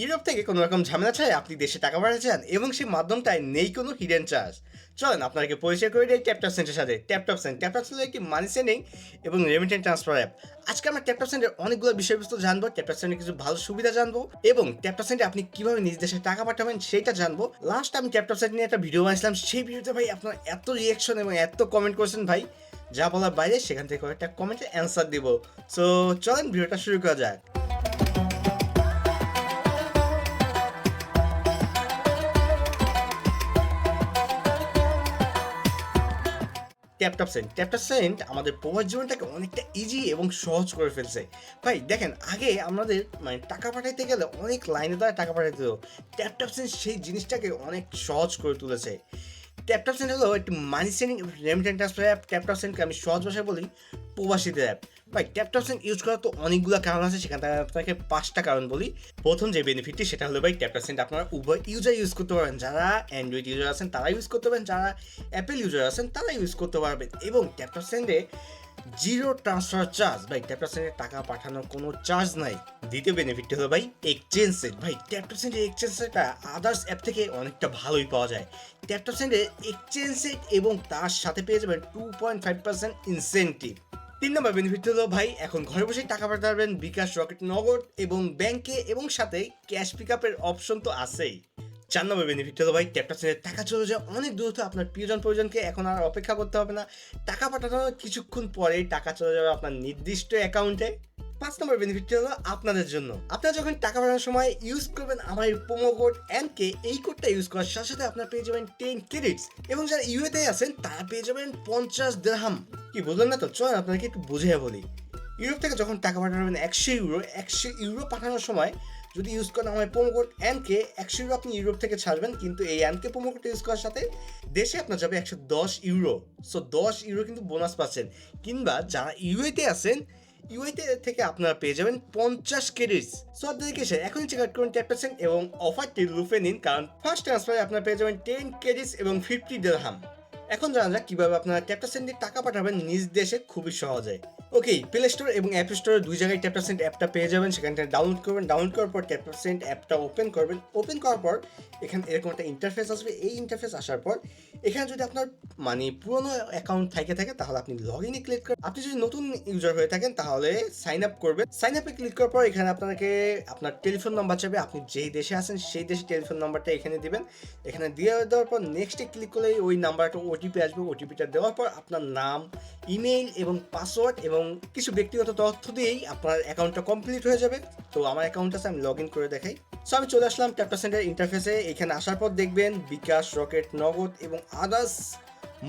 Europe থেকে কোনো রকম ঝামেলা ছাড়াই আপনি দেশে টাকা পাঠাতে চান এবং সেই মাধ্যমটায় নেই কোনো হিডেন চার্জ চলেন, আপনাকে পরিচয় করে দেয় ট্যাপটপ সেন্টের সাথে। ট্যাপটপ সেন্ট ট্যাপটপ সেন্ট একটি মানি সেন্ডিং এবং রেমিটেন্ট ট্রান্সফার অ্যাপ আজকে আমরা ট্যাপটপ সেন্টের অনেকগুলো বিষয়বস্তু জানব ট্যাপটপ সেন্টের কিছু ভালো সুবিধা জানব এবং ট্যাপটপ সেন্টে আপনি কীভাবে নিজ দেশে টাকা পাঠাবেন সেটা জানব। লাস্ট আমি ট্যাপটপ সেন্ট নিয়ে একটা ভিডিও বানিয়েছিলাম, সেই ভিডিওতে ভাই আপনার এত রিয়েকশন এবং এত কমেন্ট করেছেন ভাই, যা বলার বাইরে সেখান থেকে একটা কমেন্টের অ্যান্সার দিব। সো চলেন ভিডিওটা শুরু করা যাক। ট্যাপটপ সেন্ট ট্যাপটপ সেন্ট আমাদের প্রবাস জীবনটাকে অনেকটা ইজি এবং সহজ করে ফেলছে। ভাই, দেখেন, আগে আমাদের মানে টাকা পাঠাইতে গেলে অনেক লাইনে দ্বারা টাকা পাঠাইতে হতো। ট্যাপটপ সেন্ট সেই জিনিসটাকে অনেক সহজ করে তুলেছে। ট্যাপটপ সেন্ট হলো একটি money sending remittance transfer app সেন্টকে আমি সহজ ভাষায় বলি প্রবাসীদের অ্যাপ ভাই ট্যাপটপ সেন্ট ইউজ করার তো অনেকগুলো কারণ আছে, সেখান থেকে আপনাকে পাঁচটা কারণ বলি। প্রথম যে বেনিফিটটি সেটা হলো ভাই ট্যাপটপ সেন্ট আপনারা উভয় ইউজার ইউজ করতে পারবেন। যারা অ্যান্ড্রয়েড ইউজার আছেন, তারা ইউজ করতে পারবেন। যারা অ্যাপেল ইউজার আছেন, তারা ইউজ করতে পারবেন। এবং ট্যাপটপ সেন্টে জিরো ট্রান্সফার চার্জ ভাই ট্যাপটপ সেন্টে টাকা পাঠানোর কোনো চার্জ নাই। দ্বিতীয় বেনিফিটটি হলো ভাই এক্সচেঞ্জ সেট ভাই ট্যাপটপ সেন্টের এক্সচেঞ্জ সেটটা আদার্স অ্যাপ থেকে অনেকটা ভালোই পাওয়া যায়। ট্যাপটপ সেন্টের এক্সচেঞ্জ সেট এবং তার সাথে পেয়ে যাবেন two point five percent incentive তিন নম্বর বেনিফিট হলো ভাই, এখন ঘরে বসেই টাকা পাঠাবেন বিকাশ, রকেট, নগদ এবং ব্যাংকে এবং সাথে ক্যাশ পিক আপের অপশন তো আছেই। চার নম্বর বেনিফিট হলো ভাই ট্যাপটা ছেড়ে টাকা চলে যায় অনেক দূরত্ব আপনার প্রিয়জন প্রয়োজনকে এখন আর অপেক্ষা করতে হবে না। টাকা পাঠানোর কিছুক্ষণ পরেই টাকা চলে যাবে আপনার নির্দিষ্ট অ্যাকাউন্টে পাঁচ নম্বর বেনিফিট হলো আপনাদের জন্য। আপনারা যখন টাকা পাঠানোর সময় ইউজ করবেন আমার এই প্রোমো কোড কে এই কোডটা ইউজ করার সাথে সাথে আপনারা পেয়ে যাবেন টেন ক্রেডিটস এবং যারা ইউএতে আছেন, তারা পেয়ে যাবেন পঞ্চাশ দেড়হাম কি বললেন না তো? চলেন আপনাকে একটু বুঝিয়ে বলি। ইউরোপ থেকে যখন টাকা পাঠাবেন একশো ইউরো একশো ইউরো পাঠানোর সময় যদি ইউজ করেন আমার প্রোমো কোড কে একশো ইউরো আপনি ইউরোপ থেকে ছাড়বেন, কিন্তু এই কে প্রোমো কোড ইউজ করার সাথে দেশে আপনার যাবে একশো দশ ইউরো সো দশ ইউরো কিন্তু বোনাস পাচ্ছেন। কিংবা যারা ইউএতে আছেন ইউআইতে থেকে আপনারা পেয়ে যাবেন পঞ্চাশ ক্রেডিটস সো আপনাদের এখনই চেক আউট করুন ট্যাপ পার্সেন্ট এবং অফারটি লুফে নিন, কারণ ফার্স্ট ট্রান্সফারে আপনারা পেয়ে যাবেন টেন ক্রেডিটস এবং ফিফটি দেড়হাম এখন জানা যাক কীভাবে আপনারা ট্যাপটা সেন্টে টাকা পাঠাবেন নিজ দেশে, খুবই সহজে। ওকে প্লে স্টোর এবং অ্যাপ স্টোরে দুই জায়গায় ট্যাপটা সেন্ট অ্যাপটা পেয়ে যাবেন। সেখান থেকে ডাউনলোড করবেন। ডাউনলোড করার পর ট্যাপটা সেন্ট অ্যাপটা ওপেন করবেন। ওপেন করার পর এখানে এরকম একটা ইন্টারফেস আসবে। এই ইন্টারফেস আসার পর এখানে যদি আপনার মানে পুরনো অ্যাকাউন্ট থাকে থাকে, তাহলে আপনি লগ ইনে ক্লিক করেন আপনি যদি নতুন ইউজার হয়ে থাকেন, তাহলে সাইন আপ করবেন। সাইন আপে ক্লিক করার পর এখানে আপনাকে আপনার টেলিফোন নাম্বার চাইবে। আপনি যেই দেশে আছেন, সেই দেশে টেলিফোন নাম্বারটা এখানে দিবেন। এখানে দিয়ে দেওয়ার পর নেক্সটে ক্লিক করলে ওই নাম্বারটা ওটিপি আসবে। ওটিপিটা দেওয়ার পর আপনার নাম ইমেইল এবং পাসওয়ার্ড এবং কিছু ব্যক্তিগত তথ্য দিয়েই আপনার অ্যাকাউন্টটা কমপ্লিট হয়ে যাবে। তো আমার অ্যাকাউন্ট আছে, আমি লগ ইন করে দেখাই। সো আমি চলে আসলাম ট্যাপটা সেন্টার ইন্টারফেসে এখানে আসার পর দেখবেন বিকাশ, রকেট, নগদ এবং আদার্স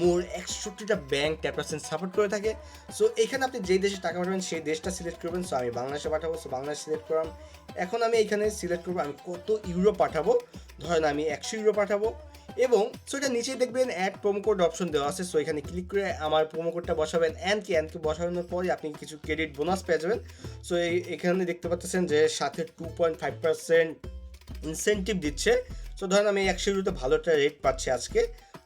মোর একষট্টিটা ব্যাংক ট্যাপটা সেন্ট সাপোর্ট করে থাকে। সো এখানে আপনি যেই দেশে টাকা পাঠাবেন, সেই দেশটা সিলেক্ট করবেন। সো আমি বাংলাদেশে পাঠাবো সো বাংলাদেশ সিলেক্ট করলাম। এখন আমি এখানে সিলেক্ট করব, আমি কত ইউরো পাঠাবো? ধরেন আমি একশো ইউরো পাঠাবো। এবং সো এটা নিচে দেখবেন অ্যাড প্রোমো কোড অপশন দেওয়া আছে। সো এখানে ক্লিক করে আমার প্রোমো কোডটা বসাবেন অ্যান্ড কি অ্যান্ড বসানোর পরে আপনি কিছু ক্রেডিট বোনাস পেয়ে যাবেন। সো এখানে দেখতে পাচ্ছেন যে সাথে two point five percent incentive দিচ্ছে। সো ধরেন আমি একশো ইউরোতে ভালো একটা রেট পাচ্ছি আজকে।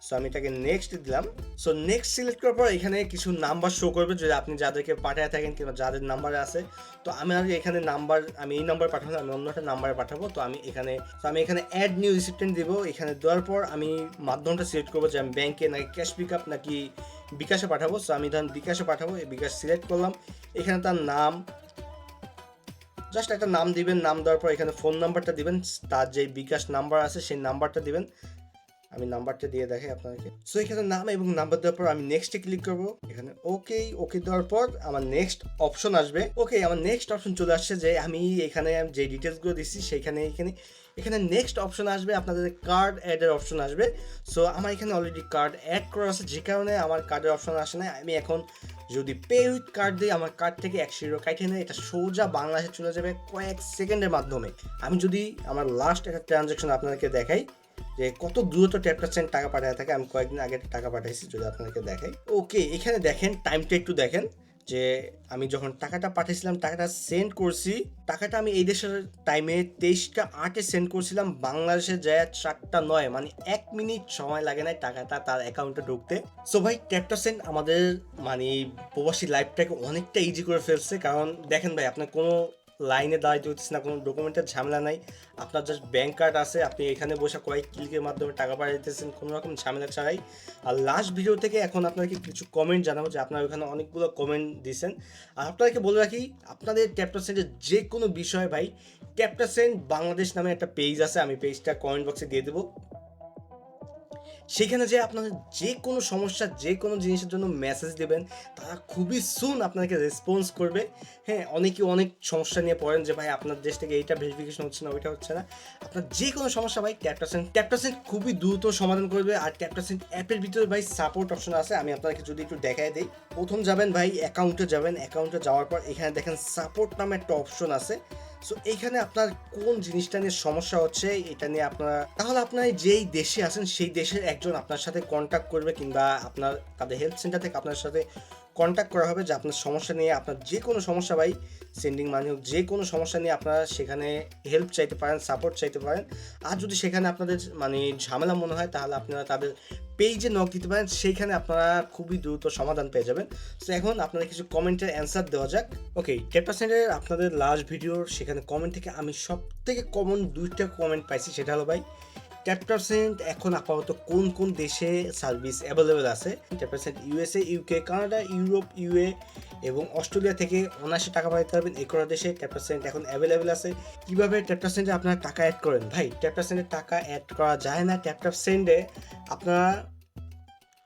সো আমি এটাকে নেক্সট দিলাম। সো নেক্সট সিলেক্ট করার পর এখানে কিছু নাম্বার শো করবে। যদি আপনি যাদেরকে পাঠায় থাকেন কিংবা যাদের নাম্বারে আছে, তো আমি আর এখানে নাম্বার আমি এই নাম্বার পাঠাবো, আমি অন্য একটা নাম্বারে পাঠাবো। তো আমি এখানে তো আমি এখানে অ্যাড নিউ রিসিপ্টেন্ট দিব। এখানে দেওয়ার পর আমি মাধ্যমটা সিলেক্ট করব যে আমি ব্যাংকে নাকি ক্যাশ পিক আপ নাকি বিকাশে পাঠাবো। সো আমি ধরেন বিকাশে পাঠাবো, এই বিকাশ সিলেক্ট করলাম। এখানে তার নাম জাস্ট একটা নাম দিবেন, নাম দেওয়ার পর এখানে ফোন নাম্বারটা দিবেন। তার যে বিকাশ নাম্বার আছে, সেই নাম্বারটা দিবেন। আমি নাম্বারটা দিয়ে দেখাই আপনাদেরকে। সো এখানে নাম এবং নাম্বার দেওয়ার পর আমি নেক্সটে ক্লিক করব। এখানে ওকে ওকে দেওয়ার পর আমার নেক্সট অপশন আসবে। ওকে আমার নেক্সট অপশন চলে আসছে যে আমি এখানে যে ডিটেলসগুলো দিচ্ছি সেইখানে এখানে এখানে নেক্সট অপশন আসবে, আপনাদের কার্ড অ্যাডের অপশন আসবে। সো আমার এখানে অলরেডি কার্ড অ্যাড করা আছে, যে কারণে আমার কার্ডের অপশন আসে না আমি এখন যদি পে উইথ কার্ড দিই, আমার কার্ড থেকে একশো ইউরো কাটে নেয় এটা সোজা বাংলাদেশে চলে যাবে কয়েক সেকেন্ডের মাধ্যমে। আমি যদি আমার লাস্ট একটা ট্রানজ্যাকশন আপনাদেরকে দেখাই যে কত দ্রুত ট্যাপটা সেন্ট টাকা পাঠায় থাকে, আমি কয়েকদিন আগে টাকা পাঠাইছি যদি আপনাদেরকে দেখাই। ওকে এখানে দেখেন টাইমটা একটু দেখেন, যে আমি যখন টাকাটা পাঠিয়েছিলাম টাকাটা সেন্ড করছি, টাকাটা আমি এই দেশের টাইমে তেইশটা আটে সেন্ড করছিলাম, বাংলাদেশে যায় চারটা নয় মানে এক মিনিট সময় লাগে না টাকাটা তার অ্যাকাউন্টে ঢুকতে। সো ভাই ট্যাপটা সেন্ড আমাদের মানে প্রবাসী লাইফটাকে অনেকটা ইজি করে ফেলছে, কারণ দেখেন ভাই, আপনার কোনো লাইনে দাঁড়াইতে হচ্ছে না কোনো ডকুমেন্টের ঝামেলা নাই, আপনার জাস্ট ব্যাংক কার্ড আছে, আপনি এখানে বসে কয়েক ক্লিকের মাধ্যমে টাকা পাঠাইতেছেন, কোনো রকম ঝামেলা ছাড়াই। আর লাস্ট ভিডিও থেকে এখন আপনাকে কিছু কমেন্ট জানাব যে আপনার ওখানে অনেকগুলো কমেন্ট দিয়েছেন আর আপনাদেরকে বলে রাখি, আপনাদের ট্যাপটা সেন্টের যে কোনো বিষয় ভাই ট্যাপটা সেন্ট বাংলাদেশ নামে একটা পেজ আছে, আমি পেজটা কমেন্ট বক্সে দিয়ে দেবো। সেখানে যে আপনাদের যে কোনো সমস্যা যে কোনো জিনিসের জন্য মেসেজ দেবেন, তারা খুবই সুন আপনাকে রেসপন্স করবে। হ্যাঁ অনেকে অনেক সমস্যা নিয়ে পড়েন যে, ভাই, আপনার দেশ থেকে এইটা ভেরিফিকেশন হচ্ছে না, ওইটা হচ্ছে না। আপনার যে কোনো সমস্যা, ভাই ট্যাপটাসেন্ট ট্যাপটাসেন্ট খুবই দ্রুত সমাধান করবে। আর ট্যাপটাসেন্ট অ্যাপের ভিতরে, ভাই সাপোর্ট অপশন আছে। আমি আপনাকে যদি একটু দেখাই দিই। প্রথম যাবেন, ভাই অ্যাকাউন্টে যাবেন। অ্যাকাউন্টে যাওয়ার পর এখানে দেখেন সাপোর্ট নামে একটা অপশন আছে। সো এইখানে আপনার কোন জিনিসটা নিয়ে সমস্যা হচ্ছে, এটা নিয়ে আপনারা, তাহলে আপনার যেই দেশে আছেন, সেই দেশের একজন আপনার সাথে কন্ট্যাক্ট করবে কিংবা আপনার, তাদের হেলথ সেন্টার থেকে আপনার সাথে কন্ট্যাক্ট করা হবে যে আপনার সমস্যা নিয়ে আপনার যে কোনো সমস্যা ভাই সেন্ডিং মানি হোক, যে কোনো সমস্যা নিয়ে আপনারা সেখানে হেল্প চাইতে পারেন সাপোর্ট চাইতে পারেন। আর যদি সেখানে আপনাদের মানে ঝামেলা মনে হয়, তাহলে আপনারা তাদের পেজে নক দিতে পারেন সেইখানে আপনারা খুবই দ্রুত সমাধান পেয়ে যাবেন। তো এখন আপনাদের কিছু কমেন্টের অ্যান্সার দেওয়া যাক। ওকে টেন পার্সেন্টের আপনাদের লাস্ট ভিডিওর সেখানে কমেন্ট থেকে আমি সব থেকে কমন দুইটা কমেন্ট পাইছি, সেটা হলো ভাই টেন সেন্ট এখন আপাতত কোন কোন দেশে সার্ভিস অ্যাভেলেবেল আছে? টেন Saint USA UK Canada Europe UA এবং অস্ট্রেলিয়া থেকে অনায়াসে টাকা পাঠাতে পারবেন। এই কটা দেশে টেন সেন্ট এখন অ্যাভেলেবেল আছে। কীভাবে ট্যাপটার সেন্টে আপনারা টাকা অ্যাড করেন? ভাই ট্যাপটার সেন্টে টাকা অ্যাড করা যায় না। ট্যাপটার সেন্টে আপনারা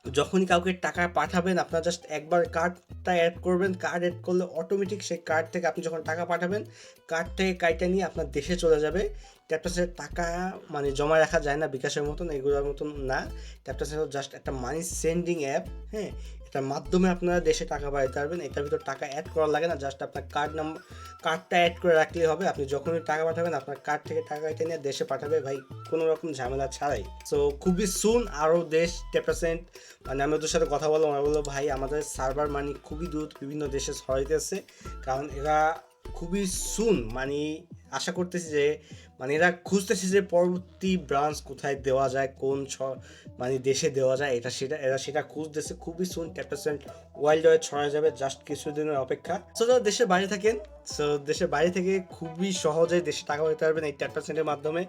যখনই কাউকে টাকা পাঠাবেন, আপনার জাস্ট একবার কার্ডটা অ্যাড করবেন কার্ড অ্যাড করলে অটোমেটিক সেই কার্ড থেকে আপনি যখন টাকা পাঠাবেন কার্ড থেকে কাইটা নিয়ে আপনার দেশে চলে যাবে। ট্যাপটাসের টাকা মানে জমা রাখা যায় না বিকাশের মতন, এগুলোর মতন না। ট্যাপটাসের জাস্ট একটা মানি সেন্ডিং অ্যাপ হ্যাঁ? এটার মাধ্যমে আপনারা দেশে টাকা পাঠাতে পারবেন। এটার ভিতর টাকা অ্যাড করা লাগে না জাস্ট আপনার কার্ড নাম্বার কার্ডটা অ্যাড করে রাখলেই হবে। আপনি যখনই টাকা পাঠাবেন, আপনার কার্ড থেকে টাকা এটা নিয়ে দেশে পাঠাবে ভাই, কোনো রকম ঝামেলা ছাড়াই। সো খুবই সুন আরও দেশ টেপারসেন্ট মানে আমি ওদের সাথে কথা বললাম, ওরা বলল, ভাই, আমাদের সার্ভার মানি খুবই দ্রুত বিভিন্ন দেশে ছড়াইতেছে। কারণ এরা খুবই সুন মানে আশা করতেছি যে মানে এরা খুঁজতেছে যে পরবর্তী ব্রাঞ্চ কোথায় দেওয়া যায়, কোন ছ মানে দেশে দেওয়া যায়, এটা সেটা, এরা সেটা খুঁজতেছে। খুবই সুন ট্যাপারসেন্ট ওয়াইল্ড ওয়ে ছড়া যাবে জাস্ট কিছুদিনের অপেক্ষা। সো যারা দেশের বাইরে থাকেন সো দেশের বাইরে থেকে খুবই সহজে দেশে টাকা পাঠাতে পারবেন এই ট্যাপ পার্সেন্টের মাধ্যমে।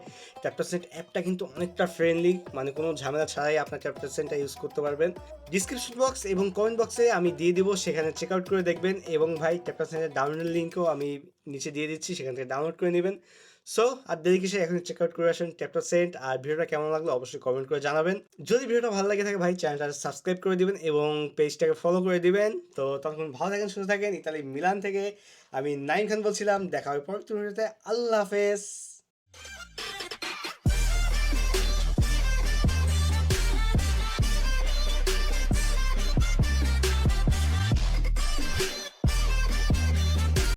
ট্যাপ পার্সেন্ট অ্যাপটা কিন্তু অনেকটা ফ্রেন্ডলি মানে কোনো ঝামেলা ছাড়াই আপনার ট্যাপ পার্সেন্টটা ইউজ করতে পারবেন। ডিসক্রিপশন বক্স এবং কমেন্ট বক্সে আমি দিয়ে দিব, সেখানে চেক আউট করে দেখবেন। এবং ভাই ট্যাপ পার্সেন্টের ডাউনলোড লিঙ্কও আমি নিচে দিয়ে দিচ্ছি, সেখান থেকে ডাউনলোড করে নেবেন। সো আর দেরি কিসে এখন চেক আউট করে আসুন ট্যাপটা সেন্ট আর ভিডিওটা কেমন লাগল অবশ্যই কমেন্ট করে জানাবেন। যদি ভিডিওটা ভালো লাগে থাকে ভাই চ্যানেলটা সাবস্ক্রাইব করে দিবেন এবং পেজটাকে ফলো করে দিবেন। তো তখন ভালো থাকেন, সুস্থ থাকেন। ইতালি মিলান থেকে আমি নাইন খান বলছিলাম। দেখা হবে পরবর্তী ভিডিওতে। আল্লাহ হাফেজ।